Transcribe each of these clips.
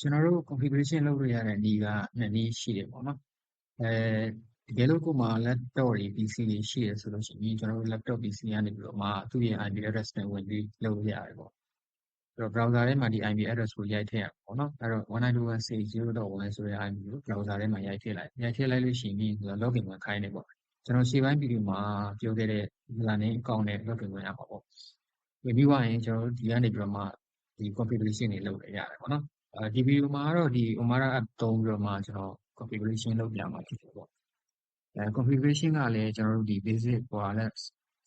ကျွန်တော်တို့ configuration လုပ်လို့ရတဲ့နည်းကနှစ်နည်းရှိတယ်ပေါ့နော်အဲတကယ်လို့ကိုယ်မှာ laptop တွေ PC တွေရှိရဆိုလို့ရှိရင်ကျွန်တော်တို့ laptop PC ကနေပြီးတော့မှသူ့ရဲ့ IP address နဲ့ဝင်ပြီးလုပ်လို့ရတယ်ပေါ့အဲ့တော့ browser ထဲမှာဒီ IP address ကိုရိုက်ထည့်ရမှာပေါ့နော်အဲ့တော့192.168.1ဆိုတဲ့ IP ကို browser ထဲမှာရိုက်ထည့်လိုက်ရိုက်ထည့်လိုက်လို့ရှိရင် login ဝင်ခိုင်းတယ်ပေါ့ကျွန်တော်ရှေ့ပိုင်းဗီဒီယိုမှာပြောခဲ့တဲ့ username account နဲ့ login ဝင်ရမှာပေါ့ဝင်ပြီးသွားရင်ကျွန်တော်တို့ဒီကနေပြီးတော့မှဒီ configuration တွေလုပ်ရရတယ်ပေါ့နော်အဲ ဒီဗီဒီယိုမှာတော့ ဒီ Omara app သုံးပြီးတော့မှ ကျွန်တော် configuration လုပ်ပြမှာဖြစ်တယ်ပေါ့အဲ configuration ကလည်း ကျွန်တော်တို့ ဒီ basic ဟိုဟာနဲ့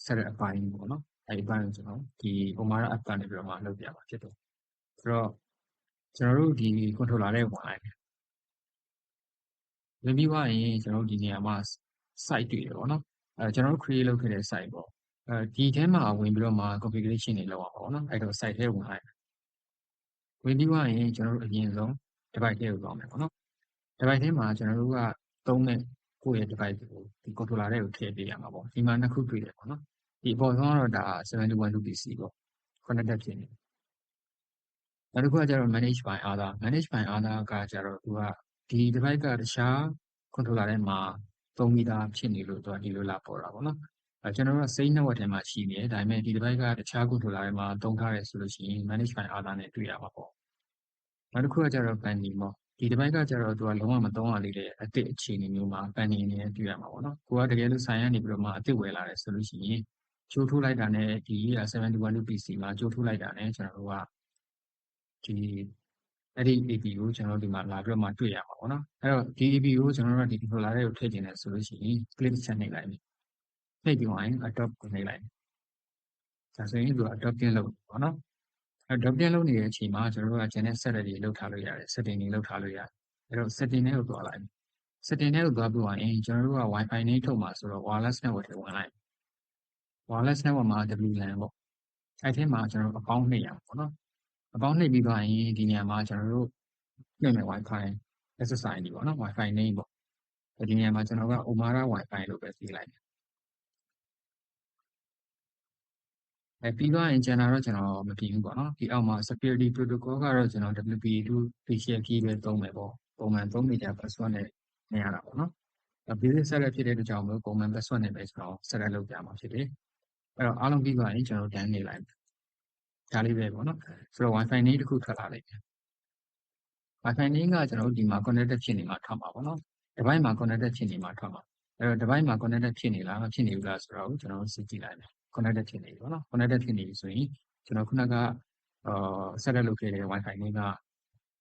ဆက်တဲ့အပိုင်းပေါ့နော် အဲဒီအပိုင်းကို ကျွန်တော် ဒီ Omara app ကနေပြီးတော့မှ လုပ်ပြမှာဖြစ်တယ် ဆိုတော့ ကျွန်တော်တို့ ဒီ controller နဲ့ဝင်လိုက်တယ် ဝင်ပြီးသွားရင် ကျွန်တော်တို့ ဒီနေရာမှာ site တွေ့တယ်ပေါ့နော်အဲကျွန်တော်တို့ create လုပ်ခဲ့တဲ့ site ပေါ့အဲဒီထဲမှာဝင်ပြီးတော့မှ configuration တွေလုပ်အောင်ပေါ့နော် အဲ့တော့ site ထဲဝင်လိုက် ဝင်ပြီးသွားရင်ကျွန်တော်တို့အရင်ဆုံး device ထဲကိုသွားမယ်ပေါ့နော် device ထဲမှာကျွန်တော်တို့ကသုံးတဲ့ကိုယ့်ရဲ့ device ကိုဒီ controller ထဲကိုထည့်ပေးရမှာပေါ့ဒီမှာနှစ်ခုတွေ့တယ်ပေါ့နော်ဒီအပေါ်ဆုံးကတော့ဒါ7212 PC ပေါ့ connected ဖြစ်နေနောက်တစ်ခုကကျတော့ manage by other manage by other ကကျတော့သူကဒီ device ကတခြား controller ထဲမှာသုံးပြီးသားဖြစ်နေလို့သူကဒီလိုလာပေါ်တာပေါ့နော်အဲ ကျွန်တော်တို့က same network ထဲမှာရှိနေတယ်ဒါပေမဲ့ဒီ device ကတခြား controller ထဲမှာသုံးထားတယ်ဆိုလို့ရှိရင် manage by other နဲ့တွေ့ရမှာပေါ့နောက်တစ်ခုကကျတော့ banding ပေါ့ဒီ device ကကျတော့သူကလုံးဝမသုံးရသေးတဲ့အသစ်အခြေအနေမျိုးမှာ banding အနေနဲ့တွေ့ရမှာပေါ့နော်ကိုကတကယ်လို့ဆိုင်ရနေပြီးတော့မှအသစ်ဝယ်လာတယ်ဆိုလို့ရှိရင်ကြိုးထိုးလိုက်တာနဲ့ဒီ7212 PC မှာကြိုးထိုးလိုက်တာနဲ့ကျွန်တော်တို့ကဒီအဲ့ဒီ AP ကိုကျွန်တော်တို့ဒီမှာလာပြီးတော့မှတွေ့ရမှာပေါ့နော်အဲ့တော့ဒီ AP ကိုကျွန်တော်တို့ကဒီ controller ထဲကိုထည့်ကျင်တယ်ဆိုလို့ရှိရင် click ချက်နှိပ်လိုက်မ ယ်နှိပ်ပြီးသွားရင် adopt ကိုနှိပ်လိုက်ဒါဆိုရင်သူက adopting လုပ်ပေါ့နော် adopting လုပ်နေတဲ့အချိန်မှာကျွန်တော်တို့က channel set တွေလုပ်ထားလို့ရတယ် setting တွေလုပ်ထားလို့ရတယ်အဲ့တော့ setting တွေကိုသွားလိုက် setting တွေကိုသွားပြီးသွားရင်ကျွန်တော်တို့က wifi နဲ့ထုတ်မှာဆိုတော့ wireless network တွေဝင်လိုက် wireless network မှာ WLAN ပေါ့အဲ့ဒီမှာကျွန်တော်တို့အပေါင်းနှိပ်ရမှာပေါ့နော်အပေါင်းနှိပ်ပြီးသွားရင်ဒီနေရာမှာကျွန်တော်တို့နှိပ်မယ် wifi SSID ပေါ့နော် wifi name ပေါ့ဒီနေရာမှာကျွန်တော်က Omara wifi လို့ပဲပေးလိုက်တယ် အဲပြီးသွားရင်ကျန်တာတော့ကျွန်တော်မပြင်ဘူးပေါ့နော်ဒီအောက်မှာ security protocol ကတော့ကျွန်တော် WPA2 facial key ပဲသုံးမယ်ပေါ့ပုံမှန်သုံးနေကြ password နဲ့နေရတာပေါ့နော်အဲ business set ဖြစ်တဲ့အတွက်ကြောင့်မလို့ပုံမှန် password နဲ့ပဲကျွန်တော် set လုပ်ပြမှာဖြစ်တယ်အဲ့တော့အားလုံးပြီးသွားရင်ကျွန်တော်တန်းနေလိုက်ဒါလေးပဲပေါ့နော်ဆိုတော့ wifi name တစ်ခုထွက်လာလိမ့်မယ် wifi name ကကျွန်တော်တို့ဒီမှာ connected ဖြစ်နေမှာထွက်မှာပေါ့နော် device မှာ connected ဖြစ်နေမှာထွက်မှာအဲ့တော့ device မှာ connected ဖြစ်နေလားမဖြစ်နေဘူးလားဆိုတော့ကျွန်တော်တို့စစ်ကြည့်လိုက်မယ် connected ဖြစ်နေပြီပေါ့နော် connected ဖြစ်နေပြီဆိုရင်ကျွန်တော်ခုနကအာ set up လုပ်ခဲ့တဲ့ wifi နည်းက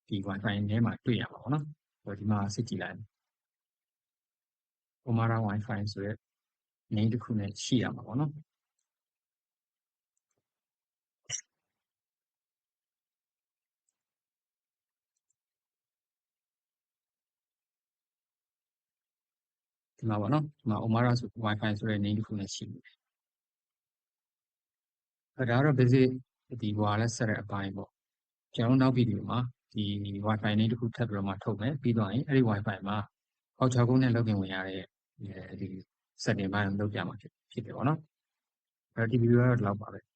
ဒီ wifi နည်းမှာတွေ့ရမှာပေါ့နော်ဟိုဒီမှာစစ်ကြည့်လိုက် Omara wifi ဆိုရက် name တစ်ခုနဲ့ရှိရမှာပေါ့နော်ဒီမှာပေါ့နော်ဒီမှာ Omara ဆို wifi ဆိုတဲ့ name တစ်ခုနဲ့ရှိနေတယ်အဲ ဒါကတော့ basic ဒီ wireless ဆက်တဲ့အပိုင်းပေါ့ကျွန်တော်နောက်ဗီဒီယိုမှာဒီ wifi နည်းတစ်ခုထပ်ပြီးတော့မှထုတ်မယ်ပြီးတော့ရင်အဲ့ဒီ wifi မှာအောက်ချောက်ကုန်းနဲ့ login ဝင်ရတဲ့ဒီ setting ပိုင်းကိုလုပ်ပြမှာဖြစ်ဖြစ်တယ်ပေါ့နော်အဲဒီဗီဒီယိုကတော့ဒီလောက်ပါပဲ